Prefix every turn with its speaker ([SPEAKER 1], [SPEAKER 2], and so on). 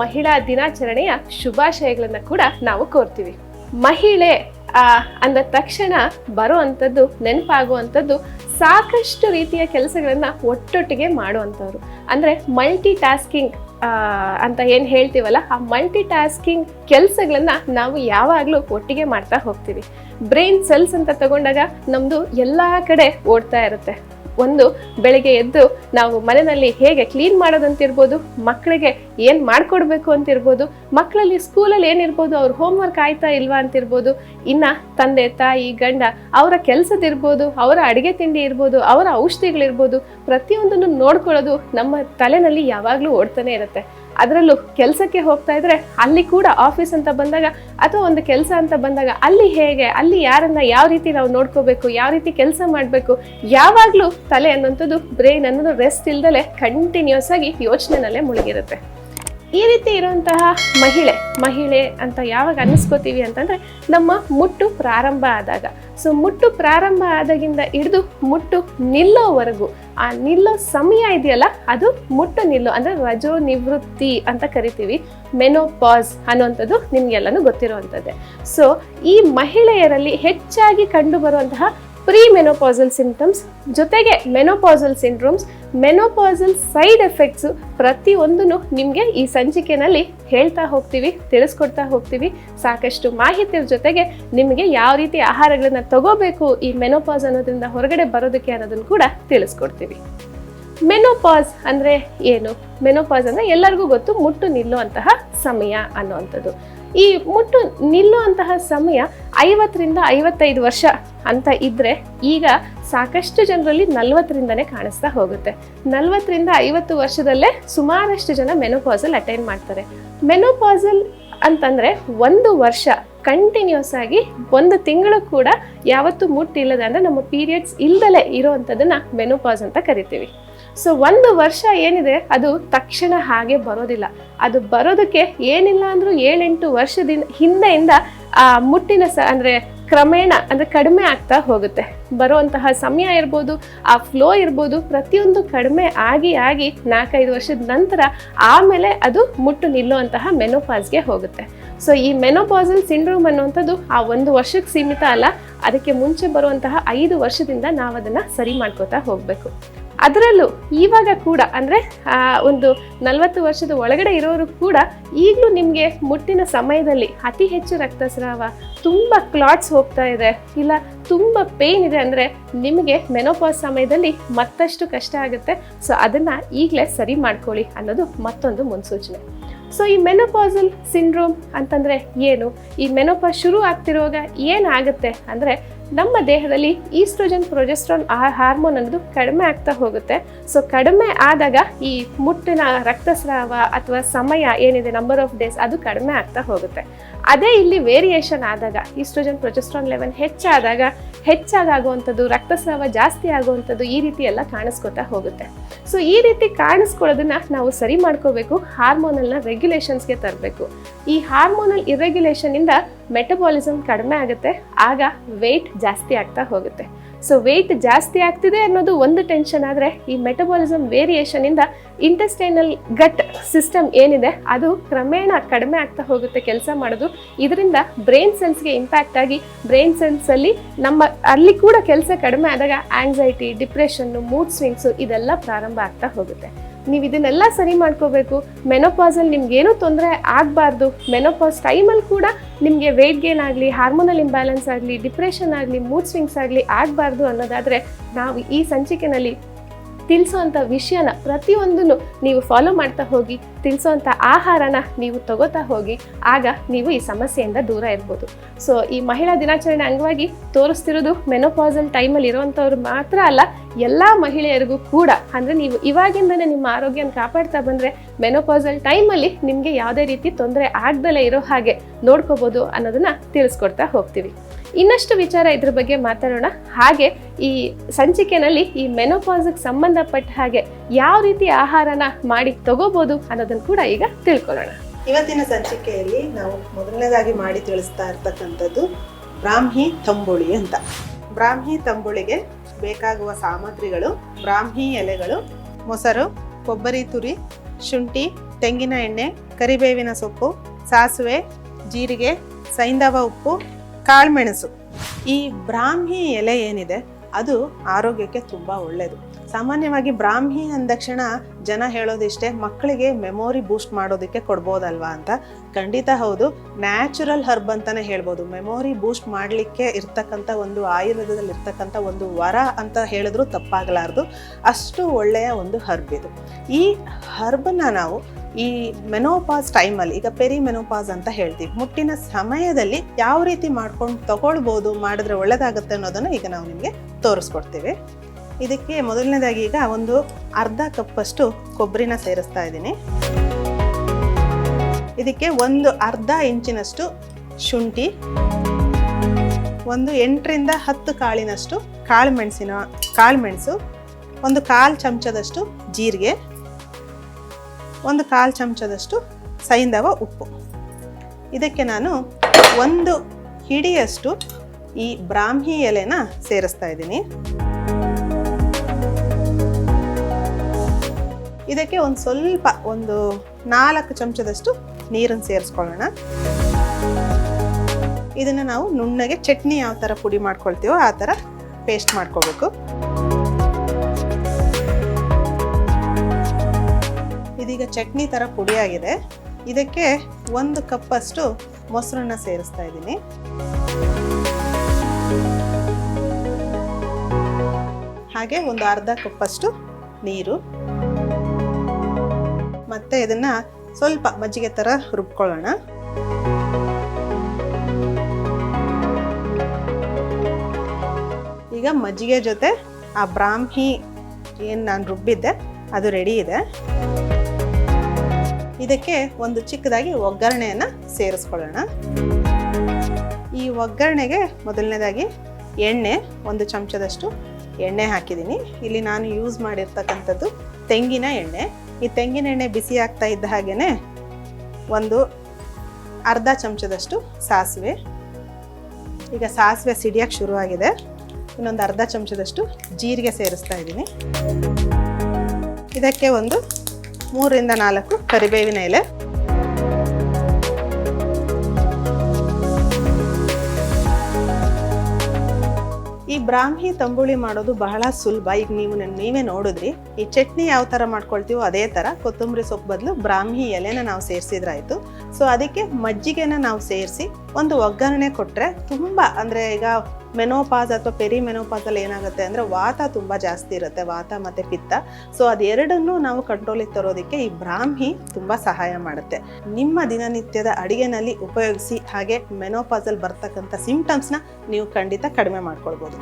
[SPEAKER 1] ಮಹಿಳಾ ದಿನಾಚರಣೆಯ ಶುಭಾಶಯಗಳನ್ನ ಕೂಡ ನಾವು ಕೋರ್ತೀವಿ. ಮಹಿಳೆ ಅಂದ ತಕ್ಷಣ ಬರುವಂಥದ್ದು, ನೆನಪಾಗುವಂಥದ್ದು ಸಾಕಷ್ಟು ರೀತಿಯ ಕೆಲಸಗಳನ್ನು ಒಟ್ಟೊಟ್ಟಿಗೆ ಮಾಡುವಂಥವ್ರು. ಅಂದ್ರೆ ಮಲ್ಟಿ ಟಾಸ್ಕಿಂಗ್ ಅಂತ ಏನು ಹೇಳ್ತೀವಲ್ಲ, ಆ ಮಲ್ಟಿ ಟಾಸ್ಕಿಂಗ್ ಕೆಲಸಗಳನ್ನು ನಾವು ಯಾವಾಗಲೂ ಒಟ್ಟಿಗೆ ಮಾಡ್ತಾ ಹೋಗ್ತೀವಿ. ಬ್ರೈನ್ ಸೆಲ್ಸ್ ಅಂತ ತಗೊಂಡಾಗ ನಮ್ಮದು ಎಲ್ಲ ಕಡೆ ಓಡ್ತಾ ಇರುತ್ತೆ. ಒಂದು ಬೆಳಿಗ್ಗೆ ಎದ್ದು ನಾವು ಮನೆಯಲ್ಲಿ ಹೇಗೆ ಕ್ಲೀನ್ ಮಾಡೋದಂತಿರ್ಬೋದು, ಮಕ್ಕಳಿಗೆ ಏನು ಮಾಡ್ಕೊಡ್ಬೇಕು ಅಂತಿರ್ಬೋದು, ಮಕ್ಕಳಲ್ಲಿ ಸ್ಕೂಲಲ್ಲಿ ಏನಿರ್ಬೋದು, ಅವ್ರ ಹೋಮ್ವರ್ಕ್ ಆಯ್ತಾ ಇಲ್ವಾ ಅಂತಿರ್ಬೋದು, ಇನ್ನು ತಂದೆ, ತಾಯಿ, ಗಂಡ ಅವರ ಕೆಲಸದಿರ್ಬೋದು ಅವರ ಅಡುಗೆ ತಿಂಡಿ ಇರ್ಬೋದು, ಅವರ ಔಷಧಿಗಳಿರ್ಬೋದು, ಪ್ರತಿಯೊಂದನ್ನು ನೋಡ್ಕೊಳ್ಳೋದು ನಮ್ಮ ತಲೆನಲ್ಲಿ ಯಾವಾಗಲೂ ಓಡ್ತಾನೆ ಇರುತ್ತೆ. ಅದರಲ್ಲೂ ಕೆಲಸಕ್ಕೆ ಹೋಗ್ತಾ ಇದ್ರೆ ಅಲ್ಲಿ ಕೂಡ ಆಫೀಸ್ ಅಂತ ಬಂದಾಗ ಅಥವಾ ಒಂದು ಕೆಲಸ ಅಂತ ಬಂದಾಗ ಅಲ್ಲಿ ಹೇಗೆ, ಅಲ್ಲಿ ಯಾರನ್ನ ಯಾವ ರೀತಿ ನಾವು ನೋಡ್ಕೋಬೇಕು, ಯಾವ ರೀತಿ ಕೆಲಸ ಮಾಡಬೇಕು, ಯಾವಾಗಲೂ ತಲೆ ಅನ್ನೋಂಥದ್ದು ಬ್ರೈನ್ ಅನ್ನೋದು ರೆಸ್ಟ್ ಇಲ್ದಲೆ ಕಂಟಿನ್ಯೂಸ್ ಆಗಿ ಯೋಚನೆನಲ್ಲೇ ಮುಳುಗಿರುತ್ತೆ. ಈ ರೀತಿ ಇರುವಂತಹ ಮಹಿಳೆ ಮಹಿಳೆ ಅಂತ ಯಾವಾಗ ಅನ್ನಿಸ್ಕೋತೀವಿ ಅಂತಂದ್ರೆ ನಮ್ಮ ಮುಟ್ಟು ಪ್ರಾರಂಭ ಆದಾಗ. ಸೊ ಮುಟ್ಟು ಪ್ರಾರಂಭ ಆದಾಗಿಂದ ಹಿಡಿದು ಮುಟ್ಟು ನಿಲ್ಲೋವರೆಗೂ ಆ ನಿಲ್ಲೋ ಸಮಯ ಇದೆಯಲ್ಲ, ಅದು ಮುಟ್ಟು ನಿಲ್ಲು, ಅಂದ್ರೆ ರಜೋ ನಿವೃತ್ತಿ ಅಂತ ಕರಿತೀವಿ ಮೆನೋಪಾಸ್ ಅನ್ನುವಂಥದ್ದು ನಿಮ್ಗೆಲ್ಲನೂ ಗೊತ್ತಿರುವಂಥದ್ದೇ. ಸೊ ಈ ಮಹಿಳೆಯರಲ್ಲಿ ಹೆಚ್ಚಾಗಿ ಕಂಡು ಬರುವಂತಹ ಪ್ರೀ ಮೆನೋಪಾಸಲ್ ಸಿಂಪ್ಟಮ್ಸ್ ಜೊತೆಗೆ menopausal syndromes, menopausal side effects ಪ್ರತಿಯೊಂದನ್ನು ನಿಮಗೆ ಈ ಸಂಚಿಕೆನಲ್ಲಿ ಹೇಳ್ತಾ ಹೋಗ್ತೀವಿ, ತಿಳಿಸ್ಕೊಡ್ತಾ ಹೋಗ್ತೀವಿ. ಸಾಕಷ್ಟು ಮಾಹಿತಿಯ ಜೊತೆಗೆ ನಿಮಗೆ ಯಾವ ರೀತಿ ಆಹಾರಗಳನ್ನು ತಗೋಬೇಕು ಈ ಮೆನೋಪಾಸ್ ಅನ್ನೋದ್ರಿಂದ ಹೊರಗಡೆ ಬರೋದಕ್ಕೆ ಅನ್ನೋದನ್ನು ಕೂಡ ತಿಳಿಸ್ಕೊಡ್ತೀವಿ. ಮೆನೋಪಾಸ್ ಅಂದರೆ ಏನು? ಮೆನೋಪಾಸ್ ಅಂದರೆ ಎಲ್ಲರಿಗೂ ಗೊತ್ತು ಮುಟ್ಟು ನಿಲ್ಲುವಂತಹ ಸಮಯ ಅನ್ನುವಂಥದ್ದು. ಈ ಮುಟ್ಟು ನಿಲ್ಲುವಂತಹ ಸಮಯ ಐವತ್ತರಿಂದ ಐವತ್ತೈದು ವರ್ಷ ಅಂತ ಇದ್ರೆ ಈಗ ಸಾಕಷ್ಟು ಜನರಲ್ಲಿ ನಲ್ವತ್ತರಿಂದನೇ ಕಾಣಿಸ್ತಾ ಹೋಗುತ್ತೆ. ನಲ್ವತ್ತರಿಂದ ಐವತ್ತು ವರ್ಷದಲ್ಲೇ ಸುಮಾರಷ್ಟು ಜನ ಮೆನೋಪಾಸಲ್ ಅಟೈನ್ ಮಾಡ್ತಾರೆ. ಮೆನೋಪಾಸಲ್ ಅಂತಂದ್ರೆ ಒಂದು ವರ್ಷ ಕಂಟಿನ್ಯೂಸ್ ಆಗಿ ಒಂದು ತಿಂಗಳು ಕೂಡ ಯಾವತ್ತು ಮುಟ್ಟಿಲ್ಲದೆ ಅಂದ್ರೆ ನಮ್ಮ ಪೀರಿಯಡ್ಸ್ ಇಲ್ದಲೆ ಇರೋವಂಥದ್ದನ್ನ ಮೆನೋಪಾಸ್ ಅಂತ ಕರಿತೀವಿ. ಸೊ ಒಂದು ವರ್ಷ ಏನಿದೆ ಅದು ತಕ್ಷಣ ಹಾಗೆ ಬರೋದಿಲ್ಲ. ಅದು ಬರೋದಕ್ಕೆ ಏನಿಲ್ಲ ಅಂದರೂ ಏಳೆಂಟು ವರ್ಷದಿಂದ ಹಿಂದೆಯಿಂದ ಆ, ಮುಟ್ಟಿನ ಸ ಅಂದರೆ ಕ್ರಮೇಣ, ಅಂದರೆ ಕಡಿಮೆ ಆಗ್ತಾ ಹೋಗುತ್ತೆ. ಬರುವಂತಹ ಸಮಯ ಇರ್ಬೋದು, ಆ ಫ್ಲೋ ಇರ್ಬೋದು, ಪ್ರತಿಯೊಂದು ಕಡಿಮೆ ಆಗಿ ಆಗಿ ನಾಲ್ಕೈದು ವರ್ಷದ ನಂತರ ಆಮೇಲೆ ಅದು ಮುಟ್ಟು ನಿಲ್ಲುವಂತಹ ಮೆನೋಪಾಸ್ಗೆ ಹೋಗುತ್ತೆ. ಸೊ ಈ ಮೆನೋಪಾಸಲ್ ಸಿಂಡ್ರೋಮ್ ಅನ್ನುವಂಥದ್ದು ಆ ಒಂದು ವರ್ಷಕ್ಕೆ ಸೀಮಿತ ಅಲ್ಲ, ಅದಕ್ಕೆ ಮುಂಚೆ ಬರುವಂತಹ ಐದು ವರ್ಷದಿಂದ ನಾವು ಅದನ್ನು ಸರಿ ಮಾಡ್ಕೋತಾ ಹೋಗಬೇಕು. ಅದರಲ್ಲೂ ಇವಾಗ ಕೂಡ ಅಂದರೆ ಒಂದು ನಲವತ್ತು ವರ್ಷದ ಒಳಗಡೆ ಇರೋರು ಕೂಡ ಈಗಲೂ ನಿಮಗೆ ಮುಟ್ಟಿನ ಸಮಯದಲ್ಲಿ ಅತಿ ಹೆಚ್ಚು ರಕ್ತಸ್ರಾವ, ತುಂಬ ಕ್ಲಾಟ್ಸ್ ಹೋಗ್ತಾ ಇದೆ, ಇಲ್ಲ ತುಂಬ ಪೇಯ್ನ್ ಇದೆ ಅಂದರೆ ನಿಮಗೆ ಮೆನೋಪಾಸ್ ಸಮಯದಲ್ಲಿ ಮತ್ತಷ್ಟು ಕಷ್ಟ ಆಗುತ್ತೆ. ಸೊ ಅದನ್ನು ಈಗಲೇ ಸರಿ ಮಾಡ್ಕೊಳ್ಳಿ ಅನ್ನೋದು ಮತ್ತೊಂದು ಮುನ್ಸೂಚನೆ. ಸೊ ಈ ಮೆನೋಪಾಸಲ್ ಸಿಂಡ್ರೋಮ್ ಅಂತಂದರೆ ಏನು? ಈ ಮೆನೋಪಾಸ್ ಶುರು ಆಗ್ತಿರುವಾಗ ಏನಾಗುತ್ತೆ ಅಂದರೆ ನಮ್ಮ ದೇಹದಲ್ಲಿ ಈಸ್ಟ್ರೋಜನ್ ಪ್ರೊಜೆಸ್ಟ್ರಾನ್ ಆ ಹಾರ್ಮೋನ್ ಅನ್ನೋದು ಕಡಿಮೆ ಆಗ್ತಾ ಹೋಗುತ್ತೆ. ಸೊ ಕಡಿಮೆ ಆದಾಗ ಈ ಮುಟ್ಟಿನ ರಕ್ತಸ್ರಾವ ಅಥವಾ ಸಮಯ ಏನಿದೆ ನಂಬರ್ ಆಫ್ ಡೇಸ್ ಅದು ಕಡಿಮೆ ಆಗ್ತಾ ಹೋಗುತ್ತೆ. ಅದೇ ಇಲ್ಲಿ ವೇರಿಯೇಷನ್ ಆದಾಗ, ಈಸ್ಟ್ರೋಜನ್ ಪ್ರೊಜೆಸ್ಟ್ರಾನ್ ಲೆವೆಲ್ ಹೆಚ್ಚಾದಾಗ ಹೆಚ್ಚಾಗುವಂಥದ್ದು ರಕ್ತಸ್ರಾವ ಜಾಸ್ತಿ ಆಗುವಂಥದ್ದು ಈ ರೀತಿ ಎಲ್ಲ ಕಾಣಿಸ್ಕೊತಾ ಹೋಗುತ್ತೆ. ಸೊ ಈ ರೀತಿ ಕಾಣಿಸ್ಕೊಳ್ಳೋದನ್ನ ನಾವು ಸರಿ ಮಾಡ್ಕೋಬೇಕು, ಹಾರ್ಮೋನಲ್ನ ರೆಗ್ಯುಲೇಷನ್ಸ್ಗೆ ತರಬೇಕು. ಈ ಹಾರ್ಮೋನಲ್ ಇರೆಗ್ಯುಲೇಷನ್ ಇಂದ ಮೆಟಬಾಲಿಸಮ್ ಕಡಿಮೆ ಆಗುತ್ತೆ, ಆಗ ವೆಯ್ಟ್ ಜಾಸ್ತಿ ಆಗ್ತಾ ಹೋಗುತ್ತೆ. ಸೊ ವೆಯ್ಟ್ ಜಾಸ್ತಿ ಆಗ್ತಿದೆ ಅನ್ನೋದು ಒಂದು ಟೆನ್ಷನ್ ಆದರೆ ಈ ಮೆಟಬಾಲಿಸಮ್ ವೇರಿಯೇಷನ್ ಇಂದ ಇಂಟೆಸ್ಟೈನಲ್ ಗಟ್ ಸಿಸ್ಟಮ್ ಏನಿದೆ, ಅದು ಕ್ರಮೇಣ ಕಡಿಮೆ ಆಗ್ತಾ ಹೋಗುತ್ತೆ ಕೆಲಸ ಮಾಡೋದು. ಇದರಿಂದ ಬ್ರೈನ್ ಸೆಲ್ಸ್ಗೆ ಇಂಪ್ಯಾಕ್ಟ್ ಆಗಿ ಬ್ರೈನ್ ಸೆಲ್ಸ್ ಅಲ್ಲಿ ನಮ್ಮ, ಅಲ್ಲಿ ಕೂಡ ಕೆಲಸ ಕಡಿಮೆ ಆದಾಗ ಆಂಗ್ಸೈಟಿ ಡಿಪ್ರೆಷನ್ನು ಮೂಡ್ ಸ್ವಿಂಗ್ಸು ಇದೆಲ್ಲ ಪ್ರಾರಂಭ ಆಗ್ತಾ ಹೋಗುತ್ತೆ. ನೀವು ಇದನ್ನೆಲ್ಲ ಸರಿ ಮಾಡ್ಕೋಬೇಕು. ಮೆನೋಪಾಸಲ್ಲಿ ನಿಮ್ಗೇನೂ ತೊಂದರೆ ಆಗಬಾರ್ದು. ಮೆನೋಪಾಸ್ ಟೈಮಲ್ಲಿ ಕೂಡ ನಿಮಗೆ ವೆಯ್ಟ್ ಗೇನ್ ಆಗಲಿ ಹಾರ್ಮೋನಲ್ ಇಂಬ್ಯಾಲೆನ್ಸ್ ಆಗಲಿ ಡಿಪ್ರೆಷನ್ ಆಗಲಿ ಮೂಡ್ ಸ್ವಿಂಗ್ಸ್ ಆಗಲಿ ಆಗಬಾರ್ದು ಅನ್ನೋದಾದರೆ ನಾವು ಈ ಸಂಚಿಕೆನಲ್ಲಿ ತಿಳಿಸೋವಂಥ ವಿಷಯನ ಪ್ರತಿಯೊಂದನ್ನು ನೀವು ಫಾಲೋ ಮಾಡ್ತಾ ಹೋಗಿ ತಿಳಿಸೋವಂಥ ಆಹಾರನ ನೀವು ತಗೋತಾ ಹೋಗಿ, ಆಗ ನೀವು ಈ ಸಮಸ್ಯೆಯಿಂದ ದೂರ ಇರ್ಬೋದು. ಸೊ ಈ ಮಹಿಳಾ ದಿನಾಚರಣೆ ಅಂಗವಾಗಿ ತೋರಿಸ್ತಿರೋದು ಮೆನೋಪಾಸಲ್ ಟೈಮಲ್ಲಿ ಇರುವಂಥವ್ರು ಮಾತ್ರ ಅಲ್ಲ, ಎಲ್ಲ ಮಹಿಳೆಯರಿಗೂ ಕೂಡ. ಅಂದರೆ ನೀವು ಇವಾಗಿಂದನೇ ನಿಮ್ಮ ಆರೋಗ್ಯನ ಕಾಪಾಡ್ತಾ ಬಂದರೆ ಮೆನೋಪಾಸಲ್ ಟೈಮಲ್ಲಿ ನಿಮಗೆ ಯಾವುದೇ ರೀತಿ ತೊಂದರೆ ಆಗ್ದಲೇ ಇರೋ ಹಾಗೆ ನೋಡ್ಕೋಬೋದು ಅನ್ನೋದನ್ನು ತಿಳಿಸ್ಕೊಡ್ತಾ ಹೋಗ್ತೀವಿ. ಇನ್ನಷ್ಟು ವಿಚಾರ ಇದ್ರ ಬಗ್ಗೆ ಮಾತಾಡೋಣ. ಹಾಗೆ ಈ ಸಂಚಿಕೆನಲ್ಲಿ ಈ ಮೆನೋಪಾಸ್ಗೆ ಸಂಬಂಧಪಟ್ಟ ಹಾಗೆ ಯಾವ ರೀತಿ ಆಹಾರನ ಮಾಡಿ ತಗೋಬಹುದು ಅನ್ನೋದನ್ನು ಕೂಡ ಈಗ ತಿಳ್ಕೊಳ್ಳೋಣ.
[SPEAKER 2] ಇವತ್ತಿನ ಸಂಚಿಕೆಯಲ್ಲಿ ನಾವು ಮೊದಲನೇದಾಗಿ ಮಾಡಿ ತಿಳಿಸ್ತಾ ಇರ್ತಕ್ಕಂಥದ್ದು ಬ್ರಾಹ್ಮಿ ತಂಬುಳಿ ಅಂತ. ಬ್ರಾಹ್ಮಿ ತಂಬುಳಿಗೆ ಬೇಕಾಗುವ ಸಾಮಗ್ರಿಗಳು, ಬ್ರಾಹ್ಮಿ ಎಲೆಗಳು, ಮೊಸರು, ಕೊಬ್ಬರಿ ತುರಿ, ಶುಂಠಿ, ತೆಂಗಿನ ಎಣ್ಣೆ, ಕರಿಬೇವಿನ ಸೊಪ್ಪು, ಸಾಸಿವೆ, ಜೀರಿಗೆ ಸೈಂಧವ ಉಪ್ಪು ಕಾಳುಮೆಣಸು. ಈ ಬ್ರಾಹ್ಮಿ ಎಲೆ ಏನಿದೆ, ಅದು ಆರೋಗ್ಯಕ್ಕೆ ತುಂಬ ಒಳ್ಳೆಯದು ಸಾಮಾನ್ಯವಾಗಿ ಬ್ರಾಹ್ಮಿ ಅಂದಕ್ಷಣ ಜನ ಹೇಳೋದಿಷ್ಟೇ, ಮಕ್ಕಳಿಗೆ ಮೆಮೊರಿ ಬೂಸ್ಟ್ ಮಾಡೋದಕ್ಕೆ ಕೊಡ್ಬೋದಲ್ವಾ ಅಂತ. ಖಂಡಿತ ಹೌದು, ನ್ಯಾಚುರಲ್ ಹರ್ಬ್ ಅಂತಲೇ ಹೇಳ್ಬೋದು. ಮೆಮೊರಿ ಬೂಸ್ಟ್ ಮಾಡಲಿಕ್ಕೆ ಇರ್ತಕ್ಕಂಥ ಒಂದು ಆಯುರ್ವೇದದಲ್ಲಿ ಇರ್ತಕ್ಕಂಥ ಒಂದು ವರ ಅಂತ ಹೇಳಿದ್ರು ತಪ್ಪಾಗಲಾರ್ದು. ಅಷ್ಟು ಒಳ್ಳೆಯ ಒಂದು ಹರ್ಬ್ ಇದು. ಈ ಹರ್ಬನ್ನ ನಾವು ಈ ಮೆನೋಪಾಸ್ ಟೈಮಲ್ಲಿ ಈಗ ಪೆರಿ ಮೆನೋಪಾಸ್ ಅಂತ ಹೇಳ್ತೀವಿ, ಮುಟ್ಟಿನ ಸಮಯದಲ್ಲಿ ಯಾವ ರೀತಿ ಮಾಡ್ಕೊಂಡು ತಗೊಳ್ಬೋದು, ಮಾಡಿದ್ರೆ ಒಳ್ಳೇದಾಗುತ್ತೆ ಅನ್ನೋದನ್ನು ಈಗ ನಾವು ನಿಮಗೆ ತೋರಿಸ್ಕೊಡ್ತೀವಿ. ಇದಕ್ಕೆ ಮೊದಲನೇದಾಗಿ ಈಗ ಒಂದು ಅರ್ಧ ಕಪ್ಪಷ್ಟು ಕೊಬ್ಬರಿನ ಸೇರಿಸ್ತಾ ಇದ್ದೀನಿ. ಇದಕ್ಕೆ ಒಂದು ಅರ್ಧ ಇಂಚಿನಷ್ಟು ಶುಂಠಿ, ಒಂದು ಎಂಟರಿಂದ ಹತ್ತು ಕಾಳಿನಷ್ಟು ಕಾಳು ಮೆಣಸಿನ, ಕಾಳು ಮೆಣಸು, ಒಂದು ಕಾಲು ಚಮಚದಷ್ಟು ಜೀರಿಗೆ ಒಂದು ಕಾಲು ಚಮಚದಷ್ಟು ಸೈಂಧವ ಉಪ್ಪು. ಇದಕ್ಕೆ ನಾನು ಒಂದು ಹಿಡಿಯಷ್ಟು ಈ ಬ್ರಾಹ್ಮಿ ಎಲೆನ ಸೇರಿಸ್ತಾ ಇದ್ದೀನಿ. ಇದಕ್ಕೆ ಒಂದು ಸ್ವಲ್ಪ, ಒಂದು ನಾಲ್ಕು ಚಮಚದಷ್ಟು ನೀರನ್ನು ಸೇರಿಸ್ಕೊಳ್ಳೋಣ. ಇದನ್ನು ನಾವು ನುಣ್ಣಗೆ ಚಟ್ನಿ ಯಾವ ಥರ ಪುಡಿ ಮಾಡ್ಕೊಳ್ತೀವೋ ಆ ಥರ ಪೇಸ್ಟ್ ಮಾಡ್ಕೋಬೇಕು ಇದೀಗ ಚಟ್ನಿ ಥರ ಪುಡಿಯಾಗಿದೆ ಇದಕ್ಕೆ ಒಂದು ಕಪ್ಪಷ್ಟು ಮೊಸರನ್ನ ಸೇರಿಸ್ತಾ ಇದ್ದೀನಿ. ಹಾಗೆ ಒಂದು ಅರ್ಧ ಕಪ್ಪಷ್ಟು ನೀರು. ಮತ್ತೆ ಇದನ್ನ ಸ್ವಲ್ಪ ಮಜ್ಜಿಗೆ ಥರ ರುಬ್ಕೊಳ್ಳೋಣ. ಈಗ ಮಜ್ಜಿಗೆ ಜೊತೆ ಆ ಬ್ರಾಹ್ಮಿ ಏನು ನಾನು ರುಬ್ಬಿದ್ದೆ, ಅದು ರೆಡಿ ಇದೆ. ಇದಕ್ಕೆ ಒಂದು ಚಿಕ್ಕದಾಗಿ ಒಗ್ಗರಣೆಯನ್ನು ಸೇರಿಸ್ಕೊಳ್ಳೋಣ. ಈ ಒಗ್ಗರಣೆಗೆ ಮೊದಲನೇದಾಗಿ ಎಣ್ಣೆ, ಒಂದು ಚಮಚದಷ್ಟು ಎಣ್ಣೆ ಹಾಕಿದ್ದೀನಿ. ಇಲ್ಲಿ ನಾನು ಯೂಸ್ ಮಾಡಿರ್ತಕ್ಕಂಥದ್ದು ತೆಂಗಿನ ಎಣ್ಣೆ. ಈ ತೆಂಗಿನ ಎಣ್ಣೆ ಬಿಸಿ ಆಗ್ತಾ ಇದ್ದ ಹಾಗೇ ಒಂದು ಅರ್ಧ ಚಮಚದಷ್ಟು ಸಾಸಿವೆ. ಈಗ ಸಾಸಿವೆ ಸಿಡಿಯೋಕ್ಕೆ ಶುರುವಾಗಿದೆ. ಇನ್ನೊಂದು ಅರ್ಧ ಚಮಚದಷ್ಟು ಜೀರಿಗೆ ಸೇರಿಸ್ತಾ ಇದ್ದೀನಿ. ಇದಕ್ಕೆ ಒಂದು ಮೂರರಿಂದ ನಾಲ್ಕು ಕರಿಬೇವಿನ ಎಲೆ. ಈ ಬ್ರಾಹ್ಮಿ ತಂಬುಳಿ ಮಾಡೋದು ಬಹಳ ಸುಲಭ. ಈಗ ನೀವು ನನ್ನ ನೀವೇ ನೋಡಿದ್ರಿ, ಈ ಚಟ್ನಿ ಯಾವ ಥರ ಮಾಡ್ಕೊಳ್ತೀವೋ ಅದೇ ಥರ ಕೊತ್ತಂಬರಿ ಸೊಪ್ಪು ಬದಲು ಬ್ರಾಹ್ಮಿ ಎಲೆನ ನಾವು ಸೇರಿಸಿದ್ರಾಯಿತು. ಸೊ, ಅದಕ್ಕೆ ಮಜ್ಜಿಗೆನ ನಾವು ಸೇರಿಸಿ ಒಂದು ಒಗ್ಗರಣೆ ಕೊಟ್ಟರೆ ತುಂಬ, ಅಂದರೆ ಈಗ ಮೆನೋಪಾಸ್ ಅಥವಾ ಪೆರಿ ಮೆನೋಪಾಸಲ್ಲಿ ಏನಾಗುತ್ತೆ ಅಂದರೆ ವಾತ ತುಂಬ ಜಾಸ್ತಿ ಇರುತ್ತೆ, ವಾತ ಮತ್ತು ಪಿತ್ತ. ಸೊ ಅದೆರಡನ್ನೂ ನಾವು ಕಂಟ್ರೋಲಿಗೆ ತರೋದಕ್ಕೆ ಈ ಬ್ರಾಹ್ಮಿ ತುಂಬ ಸಹಾಯ ಮಾಡುತ್ತೆ. ನಿಮ್ಮ ದಿನನಿತ್ಯದ ಅಡಿಗೆನಲ್ಲಿ ಉಪಯೋಗಿಸಿ ಹಾಗೆ ಮೆನೋಪಾಸಲ್ಲಿ ಬರ್ತಕ್ಕಂಥ ಸಿಂಪ್ಟಮ್ಸ್ನ ನೀವು ಖಂಡಿತ ಕಡಿಮೆ ಮಾಡ್ಕೊಳ್ಬೋದು.